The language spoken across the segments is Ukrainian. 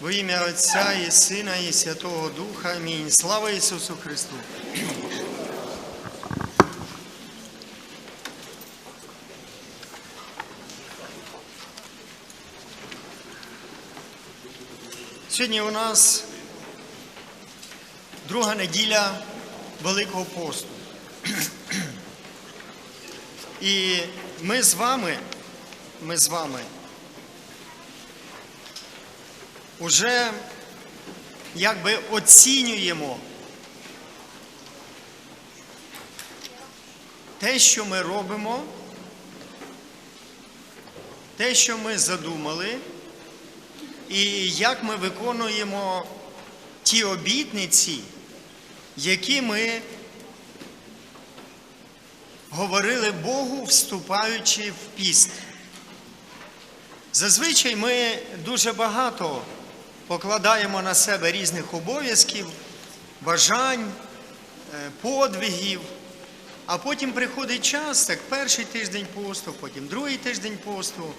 Во ім'я Отця і Сина, і Святого Духа. Амінь. Слава Ісусу Христу! Сьогодні у нас друга неділя Великого посту. І ми з вами, ми з вами уже якби оцінюємо те, що ми робимо, те, що ми задумали, і як ми виконуємо ті обітниці, які ми говорили Богу, вступаючи в піст. Зазвичай ми дуже багато покладаємо на себе різних обов'язків, бажань, е, подвигів, а потім приходить час, так перший тиждень посту, потім другий тиждень посту,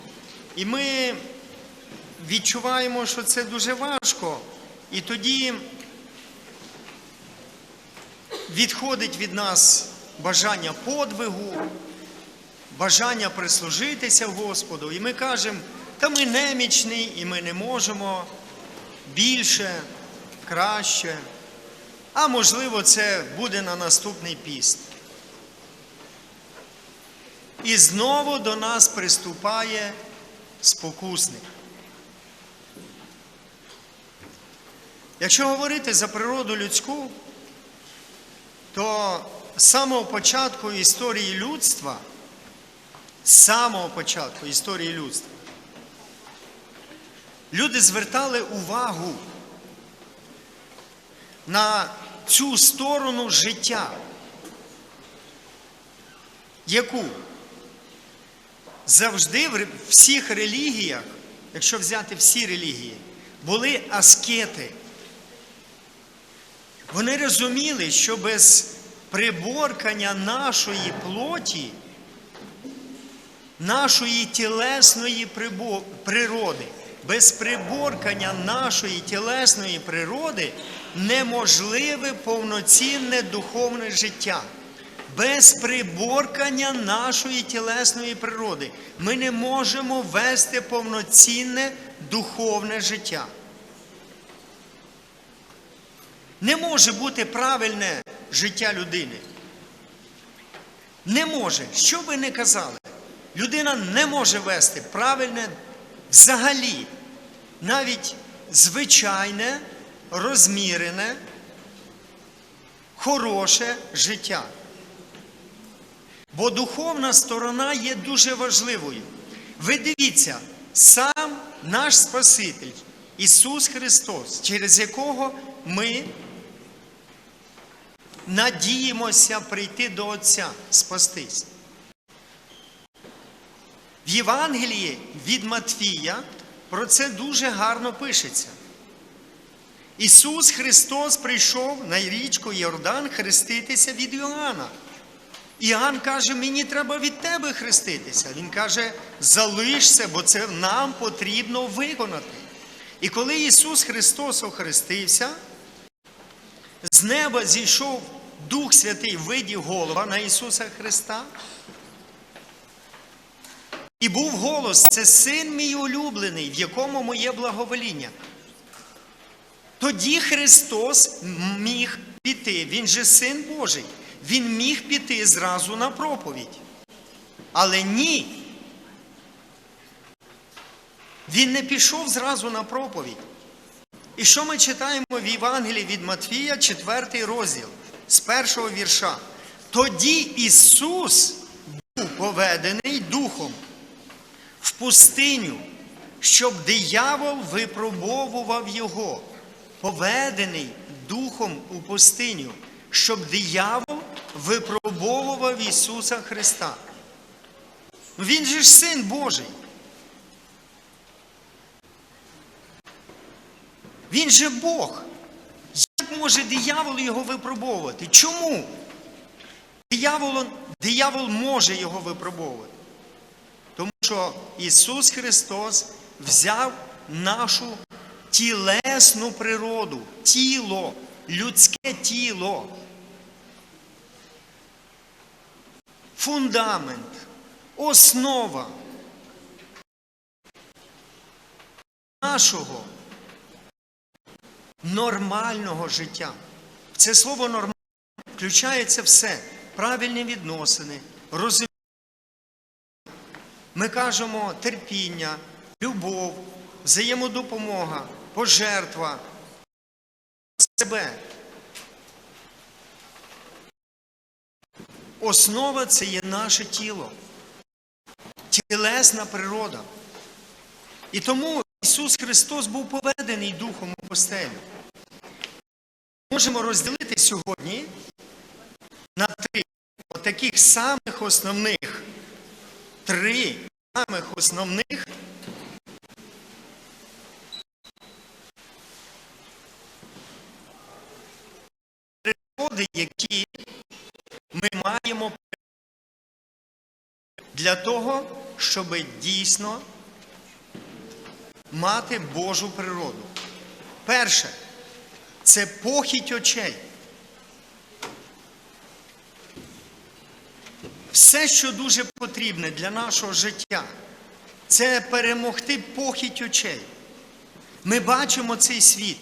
і ми відчуваємо, що це дуже важко, і тоді відходить від нас бажання подвигу, бажання прислужитися Господу. І ми кажемо, та ми немічні, і ми не можемо більше, краще. А можливо, це буде на наступний піст. І знову до нас приступає спокусник. Якщо говорити за природу людську, то з самого початку історії людства, з самого початку історії людства, люди звертали увагу на цю сторону життя, яку завжди в всіх релігіях, якщо взяти всі релігії, були аскети. Вони розуміли, що без приборкання нашої плоті, нашої тілесної природи, без приборкання нашої тілесної природи неможливе повноцінне духовне життя. Без приборкання нашої тілесної природи ми не можемо вести повноцінне духовне життя. Не може бути правильне життя людини. Не може. Що би не казали, людина не може вести правильне взагалі, навіть звичайне, розмірене, хороше життя. Бо духовна сторона є дуже важливою. Ви дивіться, сам наш Спаситель, Ісус Христос, через якого ми надіємося прийти до Отця, спастись. Євангелії від Матфія про це дуже гарно пишеться. Ісус Христос прийшов на річку Йордан хреститися від Йоанна. Іоанн каже, мені треба від тебе хреститися. Він каже, залишся, бо це нам потрібно виконати. І коли Ісус Христос охрестився, з неба зійшов Дух Святий в виді голова на Ісуса Христа. І був голос, це син мій улюблений, в якому моє благовоління. Тоді Христос міг піти, Він же син Божий, Він міг піти зразу на проповідь. Але ні. Він не пішов зразу на проповідь. І що ми читаємо в Євангелії від Матвія, 4 розділ, з першого вірша? Тоді Ісус був поведений Духом в пустиню, щоб диявол випробовував Його, поведений Духом у пустиню, щоб диявол випробовував Ісуса Христа. Він же ж син Божий. Він же Бог. Як може диявол його випробовувати? Чому? Диявол, диявол може його випробовувати. Що Ісус Христос взяв нашу тілесну природу, тіло, людське тіло. Фундамент, основа нашого нормального життя. Це слово нормально включається все. Правильні відносини, розуміння. Ми кажемо терпіння, любов, взаємодопомога, пожертва себе. Основа це є наше тіло, тілесна природа. І тому Ісус Христос був поведений Духом у постелю. Можемо розділити сьогодні на три таких самих основних, три самих основних природи, які ми маємо для того, щоб дійсно мати Божу природу. Перше, це похідь очей. Все, що дуже потрібне для нашого життя, це перемогти похідь очей. Ми бачимо цей світ.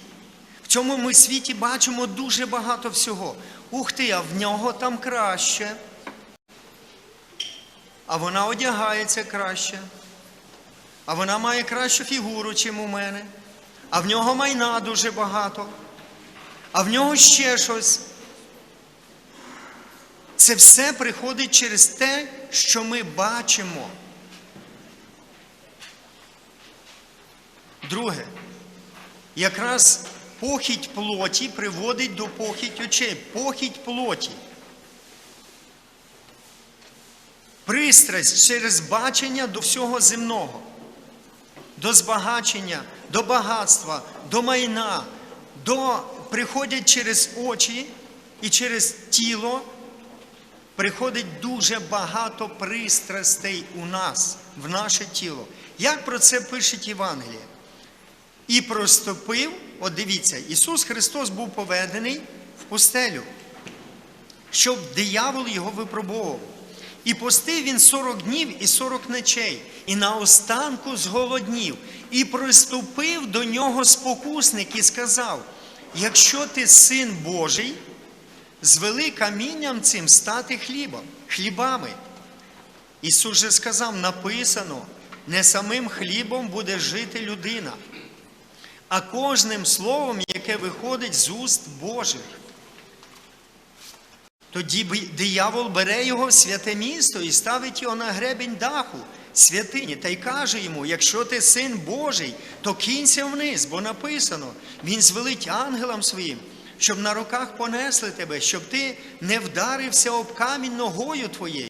В цьому ми світі бачимо дуже багато всього. Ух ти, а в нього там краще. А вона одягається краще. А вона має кращу фігуру, чим у мене. А в нього майна дуже багато. А в нього ще щось. Це все приходить через те, що ми бачимо. Друге, якраз похідь плоті приводить до похідь очей. Похідь плоті. Пристрасть через бачення до всього земного, до збагачення, до багатства, до майна, до приходять через очі і через тіло приходить дуже багато пристрастей у нас, в наше тіло. Як про це пише Євангеліє? І проступив, от дивіться, Ісус Христос був поведений в пустелю, щоб диявол його випробовував. І постив він 40 днів і 40 ночей, і наостанку зголоднів, і приступив до нього спокусник і сказав: якщо ти син Божий, звели камінням цим стати хлібом, хлібами. Ісус же сказав, написано, не самим хлібом буде жити людина, а кожним словом, яке виходить з уст Божих. Тоді диявол бере його в святе місто і ставить його на гребінь даху святині та й каже йому: якщо ти син Божий, то кінься вниз, бо написано, він звелить ангелам своїм, щоб на руках понесли тебе, щоб ти не вдарився об камінь ногою твоєю.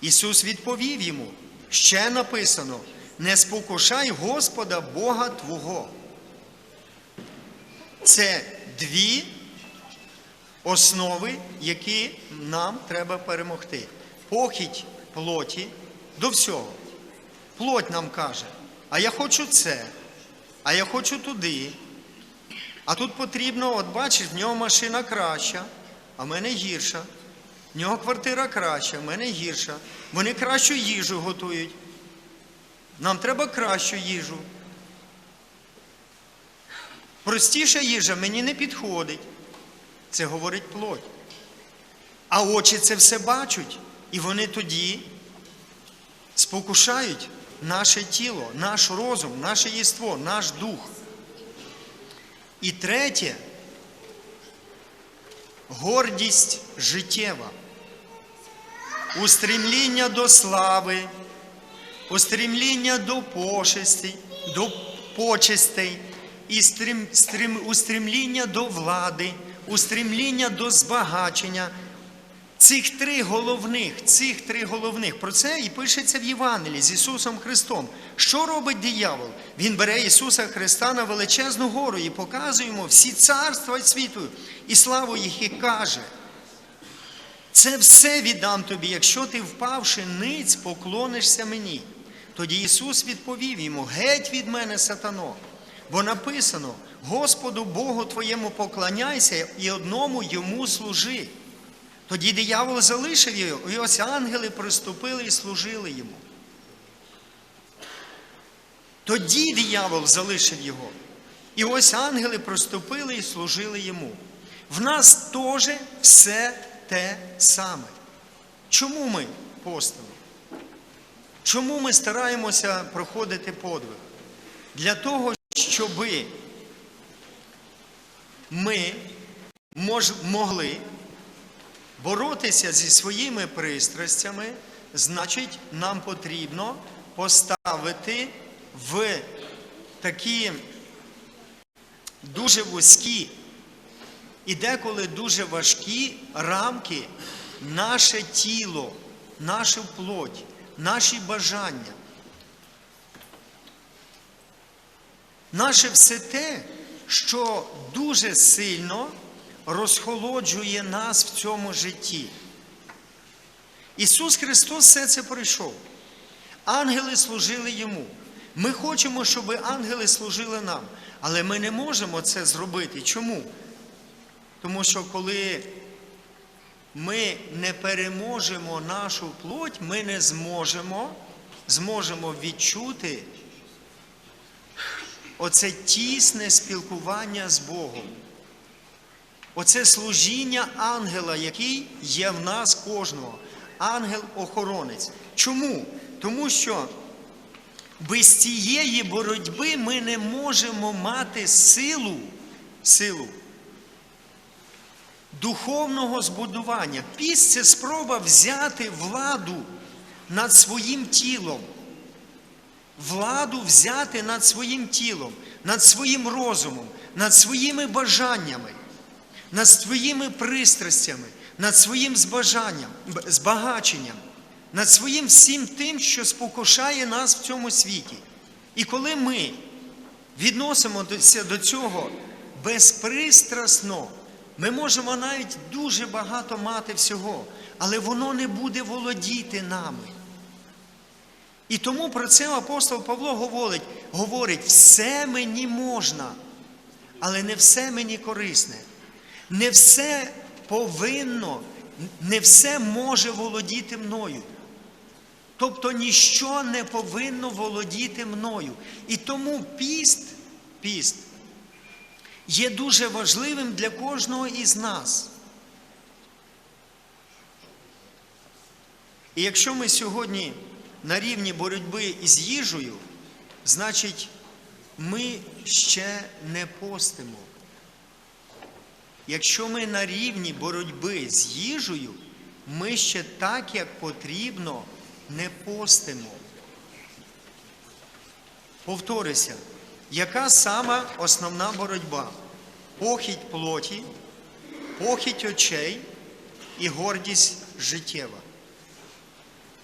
Ісус відповів йому: ще написано: не спокушай Господа Бога Твого. Це дві основи, які нам треба перемогти. Похідь плоті до всього. Плоть нам каже, а я хочу це, а я хочу туди. А тут потрібно, от бачиш, в нього машина краща, а в мене гірша. В нього квартира краща, в мене гірша. Вони кращу їжу готують. Нам треба кращу їжу. Простіша їжа мені не підходить. Це говорить плоть. А очі це все бачать, і вони тоді спокушають наше тіло, наш розум, наше єство, наш дух. І третє гордість життєва, устремління до слави, устремління до пошестей, до почестей, і стрім, стрім, устремління до влади, устремління до збагачення. Цих три головних, цих три головних, про це і пишеться в Євангелії з Ісусом Христом. Що робить диявол? Він бере Ісуса Христа на величезну гору і показує йому всі царства світу і славу їх і каже. Це все віддам тобі, якщо ти, впавши ниць, поклонишся мені. Тоді Ісус відповів йому: Геть від мене, сатано, Бо написано: Господу Богу твоєму поклоняйся і одному йому служи. Тоді диявол залишив його, і ось ангели приступили і служили йому. Тоді диявол залишив його. І ось ангели приступили і служили йому. В нас теж все те саме. Чому ми постимо? Чому ми стараємося проходити подвиг? Для того, щоби ми могли боротися зі своїми пристрастями, значить, нам потрібно поставити в такі дуже вузькі і деколи дуже важкі рамки наше тіло, нашу плоть, наші бажання. Наше все те, що дуже сильно розхолоджує нас в цьому житті. Ісус Христос все це пройшов. Ангели служили Йому. Ми хочемо, щоб ангели служили нам, але ми не можемо це зробити. Чому? Тому що коли ми не переможемо нашу плоть, ми не зможемо, зможемо відчути оце тісне спілкування з Богом. Оце служіння ангела, який є в нас кожного. Ангел-охоронець. Чому? Тому що без цієї боротьби ми не можемо мати силу, силу духовного збудування. Піст це спроба взяти владу над своїм тілом. Владу взяти над своїм тілом, над своїм розумом, над своїми бажаннями, над своїми пристрастями, над своїм збажанням, збагаченням, над своїм всім тим, що спокушає нас в цьому світі. І коли ми відносимося до цього безпристрасно, ми можемо навіть дуже багато мати всього, але воно не буде володіти нами. І тому про це апостол Павло говорить, говорить, все мені можна, але не все мені корисне. Не все повинно, не все може володіти мною. Тобто ніщо не повинно володіти мною. І тому піст, піст є дуже важливим для кожного із нас. І якщо ми сьогодні на рівні боротьби із їжею, значить, ми ще не постимо. Якщо ми на рівні боротьби з їжею, ми ще так, як потрібно, не постимо. Повторюся, яка сама основна боротьба? Похідь плоті, похідь очей і гордість життєва.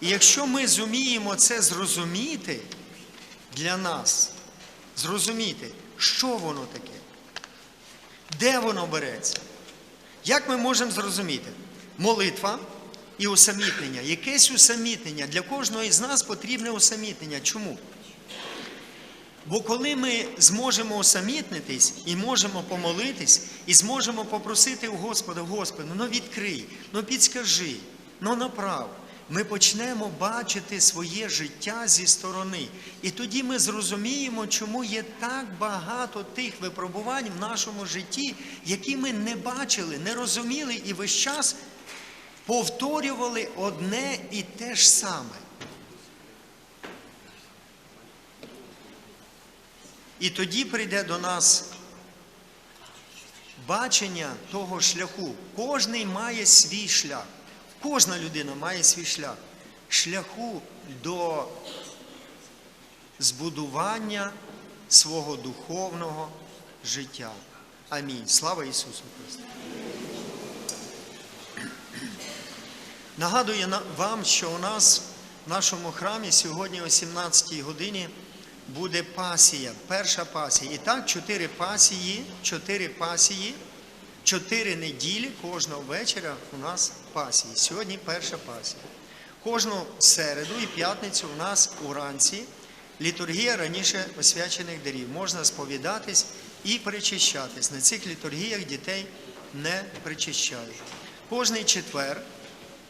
І якщо ми зуміємо це зрозуміти для нас, зрозуміти, що воно таке, де воно береться, як ми можемо зрозуміти? Молитва і усамітнення. Якесь усамітнення. Для кожного із нас потрібне усамітнення. Чому? Бо коли ми зможемо усамітнитись і можемо помолитись, і зможемо попросити у Господа, Господи, ну відкрий, ну підскажи, ну направ, ми почнемо бачити своє життя зі сторони. І тоді ми зрозуміємо, чому є так багато тих випробувань в нашому житті, які ми не бачили, не розуміли і весь час повторювали одне і те ж саме. І тоді прийде до нас бачення того шляху. Кожний має свій шлях. Кожна людина має свій шлях. Шляху до збудування свого духовного життя. Амінь. Слава Ісусу Христу! Нагадую вам, що у нас в нашому храмі сьогодні о 17 годині буде пасія, перша пасія. І так, чотири пасії, чотири пасії, чотири неділі кожного вечора у нас пасії. Сьогодні перша пасія. Кожну середу і п'ятницю у нас уранці літургія раніше освячених дарів. Можна сповідатись і причащатись. На цих літургіях дітей не причащають. Кожний четвер,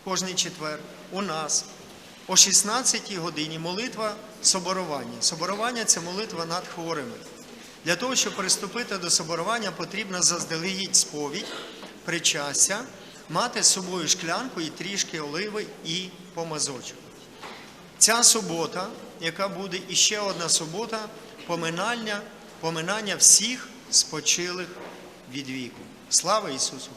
кожний четвер у нас о 16 годині молитва соборування. Соборування це молитва над хворими. Для того, щоб приступити до соборування, потрібно заздалегідь сповідь, причастя, мати з собою шклянку і трішки оливи і помазочок. Ця субота, яка буде іще одна субота, поминання, поминання всіх спочилих від віку. Слава Ісусу!